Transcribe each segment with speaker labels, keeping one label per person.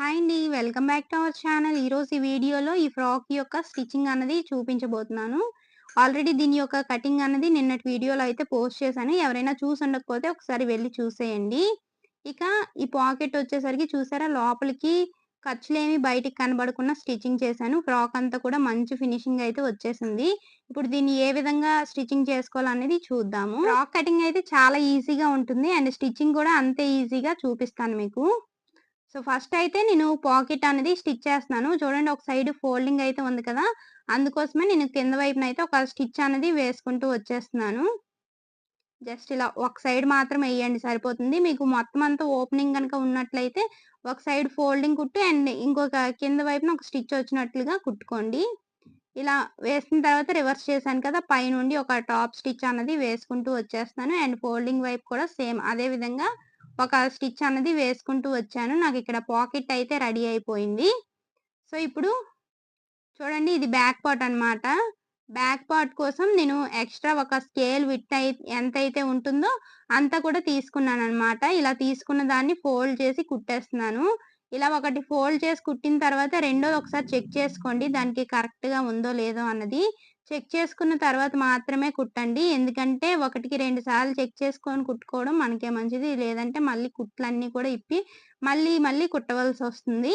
Speaker 1: Hi అండి. Welcome back to our channel. ఈరోజు ఈ వీడియోలో ఈ ఫ్రాక్ యొక్క స్టిచ్చింగ్ అన్నది చూపించబోతున్నాను. ఆల్రెడీ దీని యొక్క కటింగ్ అన్నది నిన్నటి వీడియోలో అయితే పోస్ట్ చేశాను. ఎవరైనా చూసి ఉండకపోతే ఒకసారి వెళ్ళి చూసేయండి. ఇక ఈ పాకెట్ వచ్చేసరికి చూసారా లోపలికి ఖర్చులేమి బయటికి కనబడకుండా స్టిచ్చింగ్ చేశాను. ఫ్రాక్ అంతా కూడా మంచి ఫినిషింగ్ అయితే వచ్చేసింది. ఇప్పుడు దీన్ని ఏ విధంగా స్టిచ్చింగ్ చేసుకోవాలనేది చూద్దాము. ఫ్రాక్ కటింగ్ అయితే చాలా ఈజీగా ఉంటుంది. అండ్ స్టిచ్చింగ్ కూడా అంతే ఈజీగా చూపిస్తాను మీకు. సో ఫస్ట్ అయితే నేను పాకెట్ అనేది స్టిచ్ చేస్తున్నాను. చూడండి ఒక సైడ్ ఫోల్డింగ్ అయితే ఉంది కదా! అందుకోసమే నేను కింద వైపున అయితే ఒక స్టిచ్ అనేది వేసుకుంటూ వచ్చేస్తున్నాను. జస్ట్ ఇలా ఒక సైడ్ మాత్రం వేయండి సరిపోతుంది. మీకు మొత్తం అంతా ఓపెనింగ్ కనుక ఉన్నట్లయితే ఒక సైడ్ ఫోల్డింగ్ కుట్టు అండ్ ఇంకొక కింద వైపున ఒక స్టిచ్ వచ్చినట్లుగా కుట్టుకోండి. ఇలా వేసిన తర్వాత రివర్స్ చేశాను కదా! పైనుండి ఒక టాప్ స్టిచ్ అనేది వేసుకుంటూ వచ్చేస్తున్నాను. అండ్ ఫోల్డింగ్ వైపు కూడా సేమ్ అదే విధంగా ఒక స్టిచ్ అన్నది వేసుకుంటూ వచ్చాను. నాకు ఇక్కడ పాకెట్ అయితే రెడీ అయిపోయింది. సో ఇప్పుడు చూడండి ఇది బ్యాక్ పార్ట్ అన్నమాట. బ్యాక్ పార్ట్ కోసం నేను ఎక్స్‌ట్రా ఒక స్కేల్ విట్ ఎంత ఎంతైతే ఉంటుందో అంత కూడా తీసుకున్నాను అనమాట ఇలా తీసుకున్న దాన్ని ఫోల్డ్ చేసి కుట్టేస్తున్నాను. ఇలా ఒకటి ఫోల్డ్ చేసి కుట్టిన తర్వాత రెండోది ఒకసారి చెక్ చేసుకోండి. దానికి కరెక్ట్‌గా ఉందో లేదో అన్నది. చెక్ చేసుకున్న తర్వాత మాత్రమే కుట్టండి. ఎందుకంటే ఒకటికి రెండు సార్లు చెక్ చేసుకొని కుట్టుకోవడం మనకే మంచిది. లేదంటే మళ్ళీ కుట్లన్నీ కూడా ఇప్పి మళ్ళీ మళ్ళీ కుట్టవలసి వస్తుంది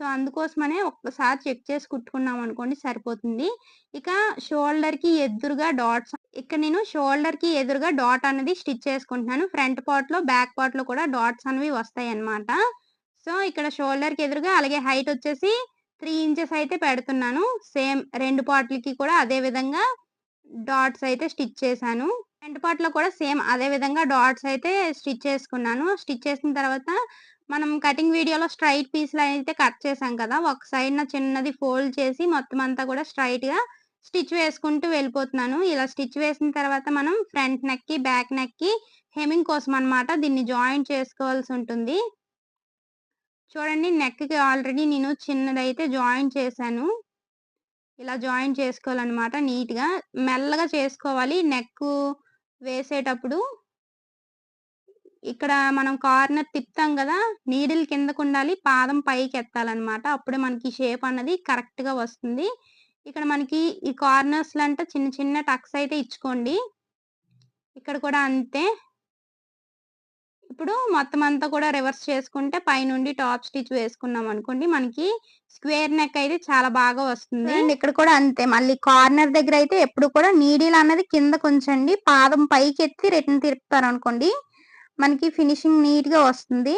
Speaker 1: సో అందుకోసమనే ఒక్కసారి చెక్ చేసి కుట్టుకున్నాం అనుకోండి సరిపోతుంది. ఇక షోల్డర్‌కి ఎదురుగా డాట్స్ ఇక్కడ నేను షోల్డర్‌కి ఎదురుగా డాట్ అనేది స్టిచ్ చేసుకుంటున్నాను. ఫ్రంట్ పార్ట్‌లో, బ్యాక్ పార్ట్‌లో కూడా డాట్స్ అనేవి వస్తాయన్నమాట. సో ఇక్కడ షోల్డర్‌కి ఎదురుగా అలాగే హైట్ వచ్చేసి త్రీ ఇంచెస్ అయితే పెడుతున్నాను. సేమ్ రెండు పార్ట్‌లకి కూడా అదే విధంగా డాట్స్ అయితే స్టిచ్ చేశాను. ఫ్రంట్ పార్ట్‌లో కూడా సేమ్ అదే విధంగా డాట్స్ అయితే స్టిచ్ చేసుకున్నాను. స్టిచ్ చేసిన తర్వాత మనం కటింగ్ వీడియోలో స్ట్రైట్ పీస్‌లు అయితే కట్ చేసాం కదా! ఒక సైడ్‌న చిన్నది ఫోల్డ్ చేసి మొత్తం అంతా కూడా స్ట్రైట్గా స్టిచ్ వేసుకుంటూ వెళ్ళిపోతున్నాను. ఇలా స్టిచ్ వేసిన తర్వాత మనం ఫ్రంట్ నెక్‌కి, బ్యాక్ నెక్‌కి హెమింగ్ కోసం అన్నమాట. దీన్ని జాయింట్ చేసుకోవాల్సి ఉంటుంది. చూడండి నెక్‌కి ఆల్రెడీ నేను చిన్నదైతే జాయిన్ చేశాను. ఇలా జాయిన్ చేసుకోవాలన్నమాట నీట్‌గా. మెల్లగా చేసుకోవాలి నెక్కు వేసేటప్పుడు. ఇక్కడ మనం కార్నర్ తిప్పుతాం కదా నీడిల్ కిందకుండాలి. పాదం పైకి ఎత్తాలన్నమాట అప్పుడే మనకి షేప్ అన్నది కరెక్ట్‌గా వస్తుంది. ఇక్కడ మనకి ఈ కార్నర్స్‌లో అంట చిన్న చిన్న టక్స్ అయితే ఇచ్చుకోండి. ఇక్కడ కూడా అంతే. ఇప్పుడు మొత్తం అంతా కూడా రివర్స్ చేసుకుంటే పైనుండి టాప్ స్టిచ్ వేసుకున్నాం అనుకోండి మనకి స్క్వేర్ నెక్ అయితే చాలా బాగా వస్తుంది. అండ్ ఇక్కడ కూడా అంతే. మళ్ళీ కార్నర్ దగ్గర అయితే ఎప్పుడు కూడా నీడిల్ అన్నది కిందకుంచండి. పాదం పైకి ఎత్తి రిటర్న్ తిప్పుతారనుకోండి మనకి ఫినిషింగ్ నీట్‌గా వస్తుంది.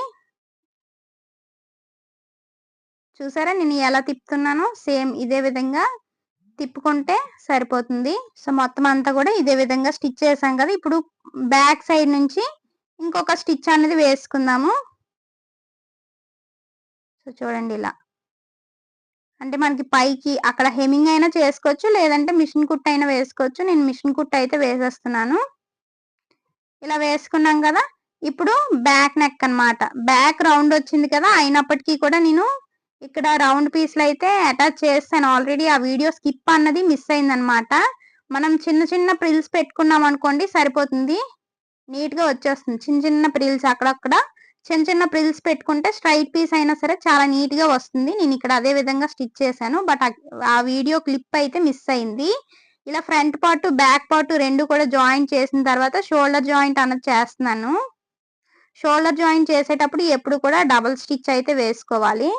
Speaker 1: చూసారా నేను ఎలా తిప్పుతున్నానో సేమ్ ఇదే విధంగా తిప్పుకుంటే సరిపోతుంది. సో మొత్తం అంతా కూడా ఇదే విధంగా స్టిచ్ చేసాం కదా! ఇప్పుడు బ్యాక్ సైడ్ నుంచి ఇంకొక స్టిచ్ అనేది వేసుకుందాము. సో చూడండి ఇలా. అంటే మనకి పైకి అక్కడ హెమింగ్ అయినా చేసుకోవచ్చు. లేదంటే మిషన్ కుట్ అయినా వేసుకోవచ్చు. నేను మిషన్ కుట్ అయితే వేసేస్తున్నాను. ఇలా వేసుకున్నాం కదా! ఇప్పుడు బ్యాక్ నెక్ అన్నమాట. బ్యాక్ రౌండ్ వచ్చింది కదా! అయినప్పటికీ కూడా నేను ఇక్కడ రౌండ్ పీస్‌లు అయితే అటాచ్ చేస్తాను ఆల్రెడీ ఆ వీడియో స్కిప్ అన్నది మిస్ అయిందనమాట మనం చిన్న చిన్న ప్రిల్స్ పెట్టుకున్నామనుకోండి సరిపోతుంది. నీట్‌గా వచ్చేస్తుంది. చిన్న చిన్న ప్రిల్స్ అక్కడక్కడ చిన్న చిన్న ప్రిల్స్ పెట్టుకుంటే స్ట్రైట్ పీస్ అయినా సరే చాలా నీట్‌గా వస్తుంది. నేను ఇక్కడ అదే విధంగా స్టిచ్ చేశాను. బట్ ఆ వీడియో క్లిప్ అయితే మిస్ అయింది. ఇలా ఫ్రంట్ పార్ట్, బ్యాక్ పార్ట్ రెండు కూడా జాయింట్ చేసిన తర్వాత షోల్డర్ జాయింట్ అన్నది చేస్తున్నాను. షోల్డర్ జాయింట్ చేసేటప్పుడు ఎప్పుడు కూడా డబుల్ స్టిచ్ అయితే వేసుకోవాలి.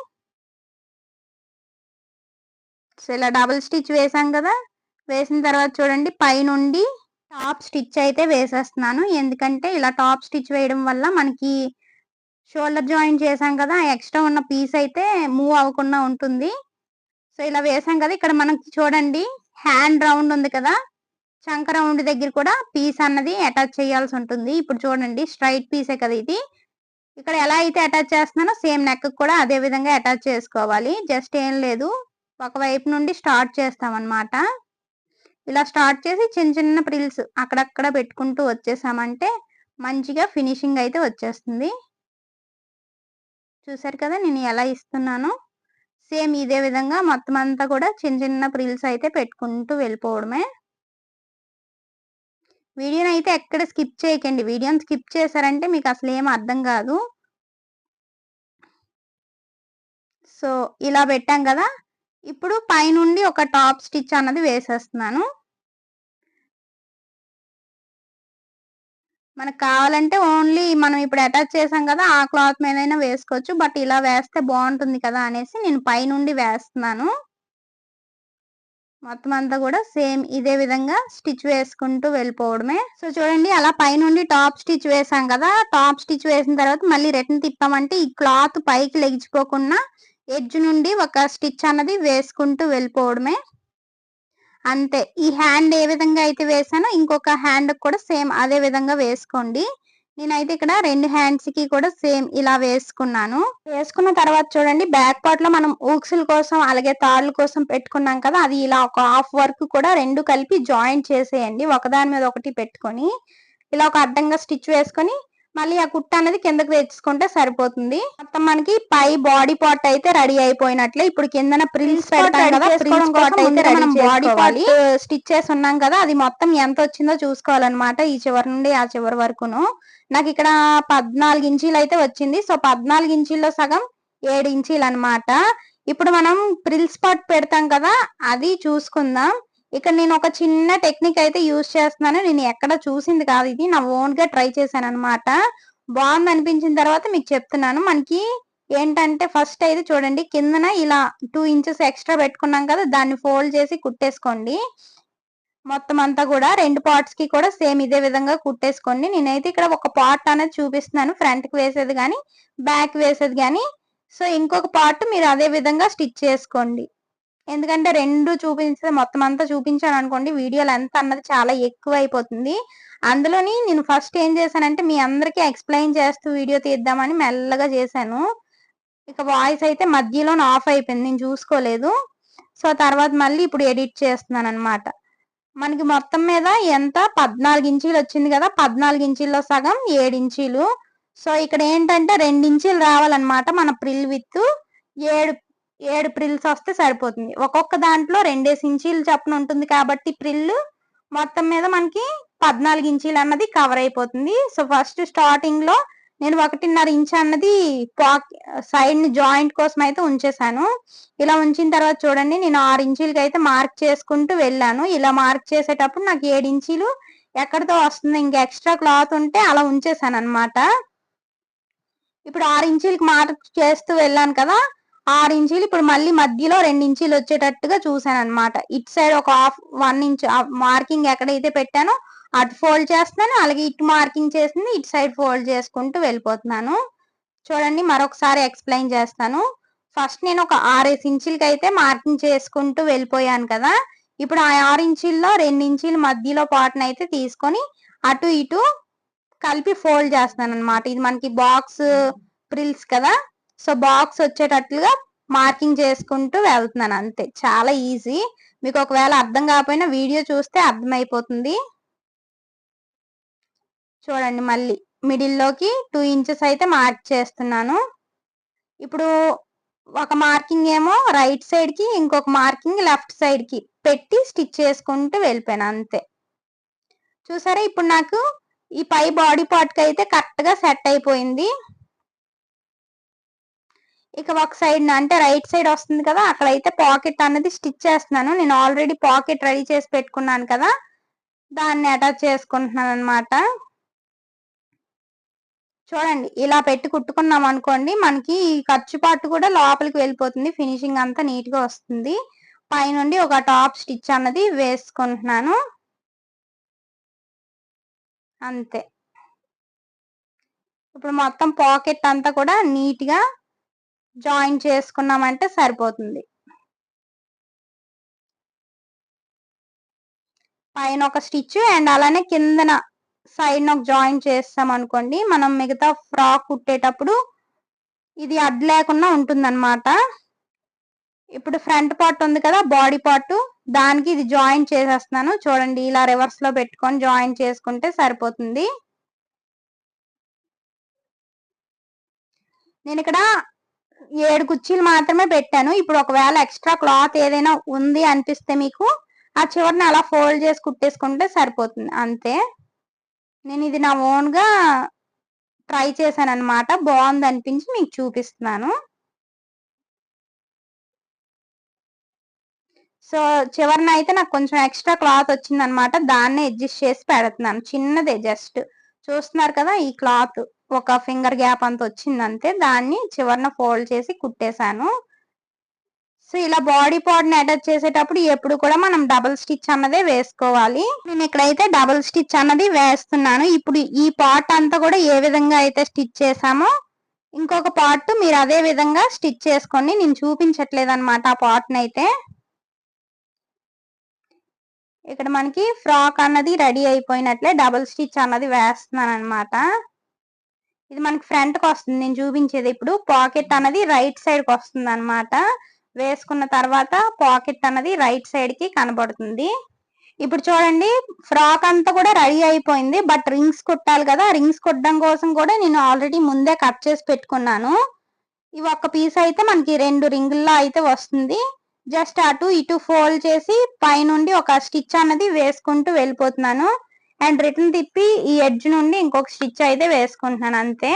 Speaker 1: సో ఇలా డబుల్ స్టిచ్ వేసాం కదా! వేసిన తర్వాత చూడండి పైనుండి టాప్ స్టిచ్ అయితే వేసేస్తున్నాను. ఎందుకంటే ఇలా టాప్ స్టిచ్ వేయడం వల్ల మనకి షోల్డర్ జాయింట్ చేసాం కదా! ఎక్స్‌ట్రా ఉన్న పీస్ అయితే మూవ్ అవ్వకుండా ఉంటుంది. సో ఇలా వేసాం కదా! ఇక్కడ మనకి చూడండి హ్యాండ్ రౌండ్ ఉంది కదా! చంక రౌండ్ దగ్గర కూడా పీస్ అన్నది అటాచ్ చేయాల్సి ఉంటుంది. ఇప్పుడు చూడండి స్ట్రైట్ పీసే కదా ఇది. ఇక్కడ ఎలా అయితే అటాచ్ చేస్తున్నానో సేమ్ నెక్ కూడా అదే విధంగా అటాచ్ చేసుకోవాలి. జస్ట్ ఏం లేదు. ఒకవైపు నుండి స్టార్ట్ చేస్తామన్నమాట. ఇలా స్టార్ట్ చేసి చిన్న చిన్న ప్రిల్స్ అక్కడక్కడ పెట్టుకుంటూ వచ్చేసామంటే మంచిగా ఫినిషింగ్ అయితే వచ్చేస్తుంది. చూసారు కదా! నేను ఎలా ఇస్తున్నాను సేమ్ ఇదే విధంగా మొత్తం అంతా కూడా చిన్న చిన్న ప్రిల్స్ అయితే పెట్టుకుంటూ వెళ్ళిపోవడమే. వీడియోని అయితే ఎక్కడ స్కిప్ చేయకండి. వీడియోని స్కిప్ చేశారంటే మీకు అసలు ఏం అర్థం కాదు. సో ఇలా పెట్టాం కదా ఇప్పుడు పైనుండి ఒక టాప్ స్టిచ్ అన్నది వేసేస్తున్నాను. మనకు కావాలంటే ఓన్లీ మనం ఇప్పుడు అటాచ్ చేసాం కదా ఆ క్లాత్ మీదైనా వేసుకోవచ్చు. బట్ ఇలా వేస్తే బాగుంటుంది కదా అనేసి నేను పైనుండి వేస్తున్నాను. మొత్తం అంతా కూడా సేమ్ ఇదే విధంగా స్టిచ్ వేసుకుంటూ వెళ్ళిపోవడమే. సో చూడండి అలా పైనుండి టాప్ స్టిచ్ వేసాం కదా టాప్ స్టిచ్ వేసిన తర్వాత మళ్ళీ రిటర్న్ తిప్పామంటే ఈ క్లాత్ పైకి లెగిచిపోకుండా ఎడ్జ్ నుండి ఒక స్టిచ్ అన్నది వేసుకుంటూ వెళ్ళిపోవడమే. అంతే. ఈ హ్యాండ్ ఏ విధంగా అయితే వేసానో ఇంకొక హ్యాండ్ కూడా సేమ్ అదే విధంగా వేసుకోండి. నేనైతే ఇక్కడ రెండు హ్యాండ్స్కి కూడా సేమ్ ఇలా వేసుకున్నాను. వేసుకున్న తర్వాత చూడండి బ్యాక్ పార్ట్లో మనం ఊక్సుల కోసం అలాగే తాళ్ళ కోసం పెట్టుకున్నాం కదా అది ఇలా ఒక హాఫ్ వర్క్ కూడా రెండు కలిపి జాయింట్ చేసేయండి. ఒకదాని మీద ఒకటి పెట్టుకొని ఇలా ఒక అడ్డంగా స్టిచ్ వేసుకొని మళ్ళీ ఆ కుట్ట అనేది కిందకి తెచ్చుకుంటే సరిపోతుంది. మొత్తం మనకి పై బాడీ పార్ట్ అయితే రెడీ అయిపోయినట్లే. ఇప్పుడు కిందన ప్రిల్స్ పెడతాం కదా ప్రిల్స్ పార్ట్ అయితే మనం బాడీ పార్ట్ స్టిచ్ చేసి ఉన్నాం కదా అది మొత్తం ఎంత వచ్చిందో చూసుకోవాలన్నమాట ఈ చివరి నుండి ఆ చివరి వరకును. నాకు ఇక్కడ పద్నాలుగు ఇంచీలు అయితే వచ్చింది. సో పద్నాలుగు ఇంచీల్లో సగం ఏడు ఇంచీలు అనమాట ఇప్పుడు మనం ప్రిల్స్ పార్ట్ పెడతాం కదా అది చూసుకుందాం. ఇక్కడ నేను ఒక చిన్న టెక్నిక్ అయితే యూజ్ చేస్తున్నాను. నేను ఎక్కడ చూసింది కాదు ఇది. నా ఓన్గా ట్రై చేశాను అనమాట బాగుంది అనిపించిన తర్వాత మీకు చెప్తున్నాను. మనకి ఏంటంటే ఫస్ట్ అయితే చూడండి కిందన ఇలా టూ ఇంచెస్ ఎక్స్ట్రా పెట్టుకున్నాం కదా దాన్ని ఫోల్డ్ చేసి కుట్టేసుకోండి. మొత్తం అంతా కూడా రెండు పార్ట్స్కి కూడా సేమ్ ఇదే విధంగా కుట్టేసుకోండి. నేనైతే ఇక్కడ ఒక పార్ట్ అనేది చూపిస్తున్నాను ఫ్రంట్కి వేసేది కానీ బ్యాక్ వేసేది కానీ సో ఇంకొక పార్ట్ మీరు అదే విధంగా స్టిచ్ చేసుకోండి. ఎందుకంటే రెండు చూపించే మొత్తం అంతా చూపించాను అనుకోండి వీడియో లెంత్ అన్నది చాలా ఎక్కువ అయిపోతుంది అందులోని నేను ఫస్ట్ ఏం చేశానంటే మీ అందరికీ ఎక్స్ప్లెయిన్ చేస్తూ వీడియో తీద్దామని మెల్లగా చేశాను. ఇక వాయిస్ అయితే మధ్యలో ఆఫ్ అయిపోయింది నేను చూసుకోలేదు. సో తర్వాత మళ్ళీ ఇప్పుడు ఎడిట్ చేస్తున్నాను అనమాట మనకి మొత్తం మీద ఎంత? పద్నాలుగు ఇంచీలు వచ్చింది కదా పద్నాలుగు ఇంచీల్లో సగం ఏడు ఇంచీలు. సో ఇక్కడ ఏంటంటే రెండు ఇంచీలు రావాలన్నమాట మన ప్రిల్ విత్. ఏడు ఏడు ప్రిల్స్ వస్తే సరిపోతుంది. ఒక్కొక్క దాంట్లో రెండేసి ఇంచీలు చప్పున ఉంటుంది కాబట్టి ప్రిల్ మొత్తం మీద మనకి పద్నాలుగు ఇంచీలు అన్నది కవర్ అయిపోతుంది. సో ఫస్ట్ స్టార్టింగ్లో నేను ఒకటిన్నర ఇంచ్ అన్నది పాక్ సైడ్ని జాయింట్ కోసం అయితే ఉంచేసాను ఇలా ఉంచిన తర్వాత చూడండి నేను ఆరు ఇంచీలకి అయితే మార్క్ చేసుకుంటూ వెళ్ళాను. ఇలా మార్క్ చేసేటప్పుడు నాకు ఏడు ఇంచీలు ఎక్కడితో వస్తుంది ఇంకా ఎక్స్ట్రా క్లాత్ ఉంటే అలా ఉంచేసాను అనమాట ఇప్పుడు ఆరు ఇంచీలకి మార్క్ చేస్తూ వెళ్ళాను కదా ఆరు ఇంచీలు ఇప్పుడు మళ్ళీ మధ్యలో రెండు ఇంచీలు వచ్చేటట్టుగా చూసాను అనమాట ఇటు సైడ్ ఒక హాఫ్ వన్ ఇంచ్ మార్కింగ్ ఎక్కడైతే పెట్టానో అటు ఫోల్డ్ చేస్తున్నాను అలాగే ఇటు మార్కింగ్ చేసింది ఇటు సైడ్ ఫోల్డ్ చేసుకుంటూ వెళ్ళిపోతున్నాను. చూడండి మరొకసారి ఎక్స్ప్లెయిన్ చేస్తాను. ఫస్ట్ నేను ఒక ఆరేసి ఇంచులకి అయితే మార్కింగ్ చేసుకుంటూ వెళ్ళిపోయాను కదా. ఇప్పుడు ఆ ఆరు ఇంచుల్లో రెండు ఇంచుల మధ్యలో పాటను అయితే తీసుకొని అటు ఇటు కలిపి ఫోల్డ్ చేస్తున్నాను అనమాట ఇది మనకి బాక్స్ ప్రిల్స్ కదా. సో బాక్స్ వచ్చేటట్లుగా మార్కింగ్ చేసుకుంటూ వెళ్తున్నాను అంతే. చాలా ఈజీ మీకు ఒకవేళ అర్థం కాకపోయినా వీడియో చూస్తే అర్థమైపోతుంది. చూడండి మళ్ళీ. మిడిల్లోకి టూ ఇంచెస్ అయితే మార్క్ చేస్తున్నాను. ఇప్పుడు ఒక మార్కింగ్ ఏమో రైట్ సైడ్కి ఇంకొక మార్కింగ్ లెఫ్ట్ సైడ్కి పెట్టి స్టిచ్ చేసుకుంటూ వెళ్ళిపోయాను అంతే. చూసారా? ఇప్పుడు నాకు ఈ పై బాడీ పార్ట్కి అయితే కరెక్ట్గా సెట్ అయిపోయింది. ఇక ఒక సైడ్ అంటే రైట్ సైడ్ వస్తుంది కదా అక్కడైతే పాకెట్ అనేది స్టిచ్ చేస్తున్నాను. నేను ఆల్రెడీ పాకెట్ రెడీ చేసి పెట్టుకున్నాను కదా దాన్ని అటాచ్ చేసుకుంటున్నాను అనమాట చూడండి ఇలా పెట్టి కుట్టుకున్నాం అనుకోండి మనకి ఈ ఖర్చు పాటు కూడా లోపలికి వెళ్ళిపోతుంది. ఫినిషింగ్ అంతా నీట్గా వస్తుంది. పైనుండి ఒక టాప్ స్టిచ్ అన్నది వేసుకుంటున్నాను. అంతే. ఇప్పుడు మొత్తం పాకెట్ అంతా కూడా నీట్గా జాయిన్ చేసుకున్నామంటే సరిపోతుంది. పైన ఒక స్టిచ్ అండ్ అలానే కిందన సైడ్ ఒక జాయిన్ చేస్తాం అనుకోండి మనం మిగతా ఫ్రాక్ కుట్టేటప్పుడు ఇది అడ్ లేకుండా ఉంటుందన్నమాట. ఇప్పుడు ఫ్రంట్ పార్ట్ ఉంది కదా బాడీ పార్ట్ దానికి ఇది జాయిన్ చేసేస్తున్నాను. చూడండి ఇలా రివర్స్లో పెట్టుకొని జాయిన్ చేసుకుంటే సరిపోతుంది. నేను ఇక్కడ ఏడు కుర్చీలు మాత్రమే పెట్టాను. ఇప్పుడు ఒకవేళ ఎక్స్ట్రా క్లాత్ ఏదైనా ఉంది అనిపిస్తే మీకు ఆ చివరిని అలా ఫోల్డ్ చేసి కుట్టేసుకుంటే సరిపోతుంది. అంతే. నేను ఇది నా ఓన్గా ట్రై చేశాను అనమాట బాగుంది అనిపించి మీకు చూపిస్తున్నాను. సో చివరిన అయితే నాకు కొంచెం ఎక్స్ట్రా క్లాత్ వచ్చిందనమాట దాన్నే అడ్జస్ట్ చేసి పెడుతున్నాను. చిన్నదే జస్ట్. చూస్తున్నారు కదా ఈ క్లాత్. ఒక ఫింగర్ గ్యాప్ అంత వచ్చిందంతే దాన్ని చివరిన ఫోల్డ్ చేసి కుట్టేశాను. సో ఇలా బాడీ పార్ట్ని అటాచ్ చేసేటప్పుడు ఎప్పుడు కూడా మనం డబుల్ స్టిచ్ అన్నదే వేసుకోవాలి. నేను ఇక్కడైతే డబుల్ స్టిచ్ అన్నది వేస్తున్నాను. ఇప్పుడు ఈ పార్ట్ అంతా కూడా ఏ విధంగా అయితే స్టిచ్ చేసామో ఇంకొక పార్ట్ మీరు అదే విధంగా స్టిచ్ చేసుకోండి. నేను చూపించట్లేదు అనమాట ఆ పార్ట్ని అయితే. ఇక్కడ మనకి ఫ్రాక్ అన్నది రెడీ అయిపోయినట్లే డబుల్ స్టిచ్ అన్నది వేస్తున్నాను అనమాట ఇది మనకి ఫ్రంట్కి వస్తుంది. నేను చూపించేది ఇప్పుడు పాకెట్ అన్నది రైట్ సైడ్కి వస్తుంది అనమాట వేసుకున్న తర్వాత పాకెట్ అన్నది రైట్ సైడ్కి కనబడుతుంది. ఇప్పుడు చూడండి ఫ్రాక్ అంతా కూడా రెడీ అయిపోయింది. బట్ రింగ్స్ కుట్టాలి కదా. రింగ్స్ కుట్టడం కోసం కూడా నేను ఆల్రెడీ ముందే కట్ చేసి పెట్టుకున్నాను. ఇవి ఒక పీస్ అయితే మనకి రెండు రింగుల్లో అయితే వస్తుంది. జస్ట్ అటు ఇటు ఫోల్డ్ చేసి పైనుండి ఒక స్టిచ్ అన్నది వేసుకుంటూ వెళ్ళిపోతున్నాను. అండ్ రిటర్న్ తిప్పి ఈ ఎడ్జ్ నుండి ఇంకొక స్టిచ్ అయితే వేసుకుంటున్నాను అంతే.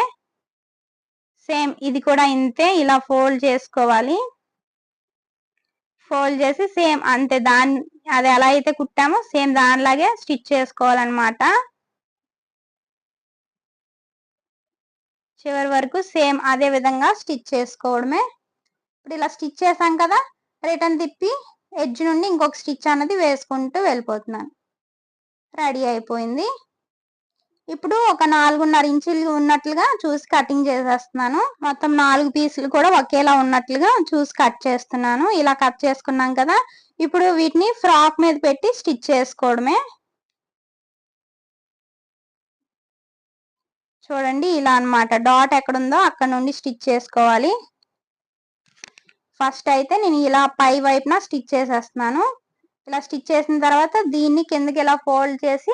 Speaker 1: సేమ్ ఇది కూడా ఇంతే ఇలా ఫోల్డ్ చేసుకోవాలి. ఫోల్డ్ చేసి సేమ్ అంతే దాని అది ఎలా అయితే కుట్టామో సేమ్ దానిలాగే స్టిచ్ చేసుకోవాలన్నమాట. చివరి వరకు సేమ్ అదే విధంగా స్టిచ్ చేసుకోవడమే. ఇప్పుడు ఇలా స్టిచ్ చేసాం కదా రిటర్న్ తిప్పి ఎడ్జ్ నుండి ఇంకొక స్టిచ్ అన్నది వేసుకుంటూ వెళ్ళిపోతున్నాను. రెడీ అయిపోయింది. ఇప్పుడు ఒక నాలుగున్నర ఇంచులు ఉన్నట్లుగా చూసి కటింగ్ చేసేస్తున్నాను. మొత్తం నాలుగు పీసులు కూడా ఒకేలా ఉన్నట్లుగా చూసి కట్ చేస్తున్నాను. ఇలా కట్ చేసుకున్నాం కదా ఇప్పుడు వీటిని ఫ్రాక్ మీద పెట్టి స్టిచ్ చేసుకోవడమే. చూడండి ఇలా అనమాట డాట్ ఎక్కడుందో అక్కడ నుండి స్టిచ్ చేసుకోవాలి. ఫస్ట్ అయితే నేను ఇలా పై వైపున స్టిచ్ చేసేస్తున్నాను. ఇలా స్టిచ్ చేసిన తర్వాత దీన్ని కిందకి ఇలా ఫోల్డ్ చేసి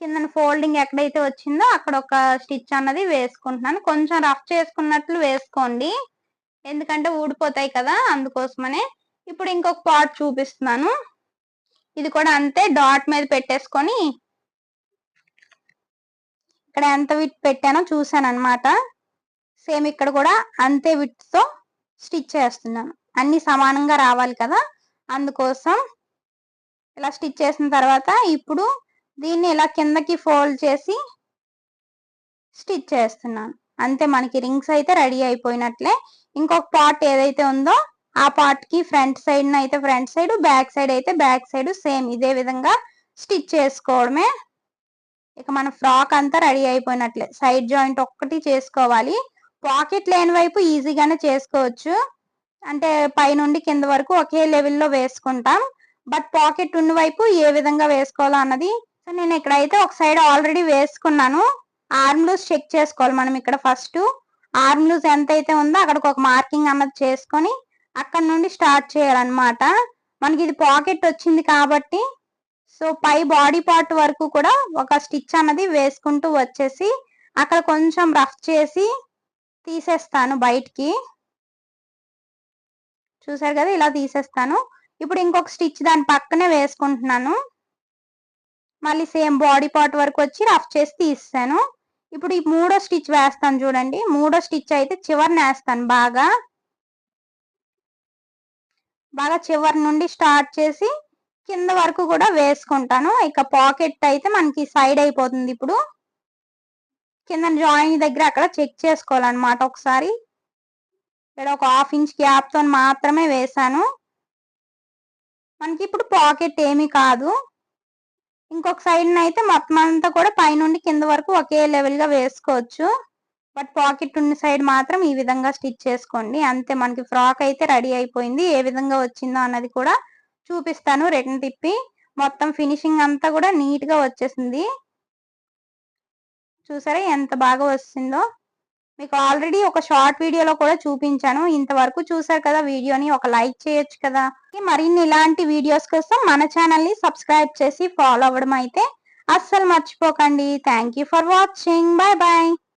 Speaker 1: కింద ఫోల్డింగ్ ఎక్కడైతే వచ్చిందో అక్కడ ఒక స్టిచ్ అన్నది వేసుకుంటున్నాను. కొంచెం రఫ్ చేసుకున్నట్లు వేసుకోండి. ఎందుకంటే ఊడిపోతాయి కదా అందుకోసమనే. ఇప్పుడు ఇంకొక పార్ట్ చూపిస్తున్నాను. ఇది కూడా అంతే డాట్ మీద పెట్టేసుకొని ఇక్కడ ఎంత విట్ పెట్టానో చూసాను అనమాట సేమ్ ఇక్కడ కూడా అంతే విట్తో స్టిచ్ చేస్తున్నాను. అన్ని సమానంగా రావాలి కదా? అందుకోసం ఇలా స్టిచ్ చేసిన తర్వాత ఇప్పుడు దీన్ని ఇలా కిందకి ఫోల్డ్ చేసి స్టిచ్ చేస్తున్నాను. అంతే మనకి రింగ్స్ అయితే రెడీ అయిపోయినట్లే. ఇంకొక పార్ట్ ఏదైతే ఉందో ఆ పార్ట్కి ఫ్రంట్ సైడ్ అయితే ఫ్రంట్ సైడ్ బ్యాక్ సైడ్ అయితే బ్యాక్ సైడ్ సేమ్ ఇదే విధంగా స్టిచ్ చేసుకోవడమే. ఇక మన ఫ్రాక్ అంతా రెడీ అయిపోయినట్లే. సైడ్ జాయింట్ ఒక్కటి చేసుకోవాలి. పాకెట్ లేని వైపు ఈజీగానే చేసుకోవచ్చు. అంటే పైనుండి కింద వరకు ఒకే లెవెల్లో వేసుకుంటాం. బట్ పాకెట్ ఉన్న వైపు ఏ విధంగా వేసుకోవాలో అన్నది సో నేను ఇక్కడైతే ఒక సైడ్ ఆల్రెడీ వేసుకున్నాను. ఆర్మ్ లూజ్ చెక్ చేసుకోవాలి మనం ఇక్కడ ఫస్ట్ ఆర్మ్ లూజ్ ఎంత అయితే ఉందో అక్కడికి ఒక మార్కింగ్ అన్నది చేసుకొని అక్కడ నుండి స్టార్ట్ చేయాలన్నమాట. మనకి ఇది పాకెట్ వచ్చింది కాబట్టి సో పై బాడీ పార్ట్ వరకు కూడా ఒక స్టిచ్ అన్నది వేసుకుంటూ వచ్చేసి అక్కడ కొంచెం రఫ్ చేసి తీసేస్తాను బయటికి. చూసారు కదా ఇలా తీసేస్తాను. ఇప్పుడు ఇంకొక స్టిచ్ దాని పక్కనే వేసుకుంటున్నాను. మళ్ళీ సేమ్ బాడీ పార్ట్ వరకు వచ్చి రఫ్ చేసి తీస్తాను ఇప్పుడు ఈ మూడో స్టిచ్ వేస్తాను చూడండి. మూడో స్టిచ్ అయితే చివరిని వేస్తాను బాగా. బాగా చివరి నుండి స్టార్ట్ చేసి కింద వరకు కూడా వేసుకుంటాను. ఇక పాకెట్ అయితే మనకి సైడ్ అయిపోతుంది ఇప్పుడు. కింద జాయిన్ దగ్గర అక్కడ చెక్ చేసుకోవాలన్నమాట ఒకసారి. ఇక్కడ ఒక హాఫ్ ఇంచ్ గ్యాప్తో మాత్రమే వేసాను మనకి ఇప్పుడు పాకెట్ ఏమీ కాదు. ఇంకొక సైడ్ అయితే మొత్తం అంతా కూడా పైనుండి కింద వరకు ఒకే లెవెల్గా వేసుకోవచ్చు. బట్ పాకెట్ ఉన్న సైడ్ మాత్రం ఈ విధంగా స్టిచ్ చేసుకోండి. అంతే మనకి ఫ్రాక్ అయితే రెడీ అయిపోయింది. ఏ విధంగా వచ్చిందో అన్నది కూడా చూపిస్తాను. రిటర్న్ తిప్పి మొత్తం ఫినిషింగ్ అంతా కూడా నీట్గా వచ్చేసింది. చూసారా ఎంత బాగా వస్తుందో మీకు ఆల్రెడీ ఒక షార్ట్ వీడియోలో కూడా చూపించాను. ఇంతవరకు చూసారు కదా వీడియోని ఒక లైక్ చేయొచ్చు కదా. మరిన్ని ఇలాంటి వీడియోస్ కోసం మన ఛానల్ని సబ్స్క్రైబ్ చేసి ఫాలో అవ్వడం అయితే అస్సలు మర్చిపోకండి. Thank for watching bye bye